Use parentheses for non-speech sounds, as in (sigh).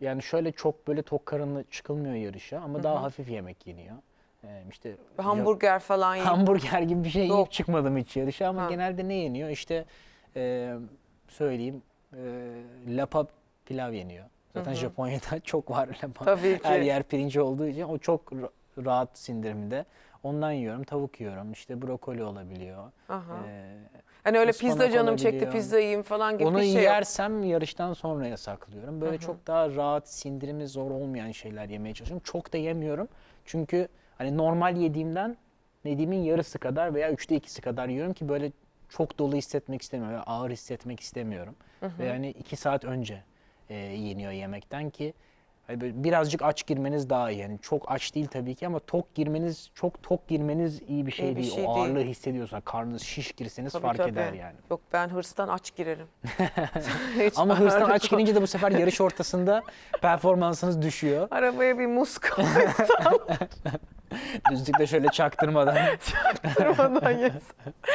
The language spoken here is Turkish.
yani şöyle çok böyle tok karınla çıkılmıyor yarışa ama daha hafif yemek yeniyor. Ee, işte Hamburger falan ya- yiyin. hamburger gibi bir şey Yok. yiyip çıkmadım hiç yarışa ama Ha. genelde ne yeniyor? İşte e, söyleyeyim e, lapa pilav yeniyor. Zaten Japonya'da (laughs) çok var lapa. Tabii ki. Her yer pirinci olduğu için o çok rahat sindirimde. Ondan yiyorum. Tavuk yiyorum. İşte brokoli olabiliyor. Aha. Ee, Hani öyle pizza canım çekti pizza yiyeyim falan gibi onu bir şey yok. yersem yarıştan sonraya saklıyorum. Böyle çok daha rahat, sindirimi zor olmayan şeyler yemeye çalışıyorum. Çok da yemiyorum. Çünkü hani normal yediğimden yediğimin yarısı kadar veya üçte ikisi kadar yiyorum ki böyle çok dolu hissetmek istemiyorum. veya ağır hissetmek istemiyorum. Ve yani iki saat önce e, yeniyor yemekten ki hani birazcık aç girmeniz daha iyi. Yani çok aç değil tabii ki ama tok girmeniz, çok tok girmeniz iyi bir şey İyi bir değil. şey o değil. ağırlığı hissediyorsan karnınız şiş girseniz Tabii, fark tabii. eder yani. Yok ben hırstan aç girerim. (laughs) (laughs) Ama hırstan aç girince de bu sefer yarış ortasında performansınız düşüyor. Arabaya bir muz koy (laughs) Düzlükte şöyle çaktırmadan. durmadan yes.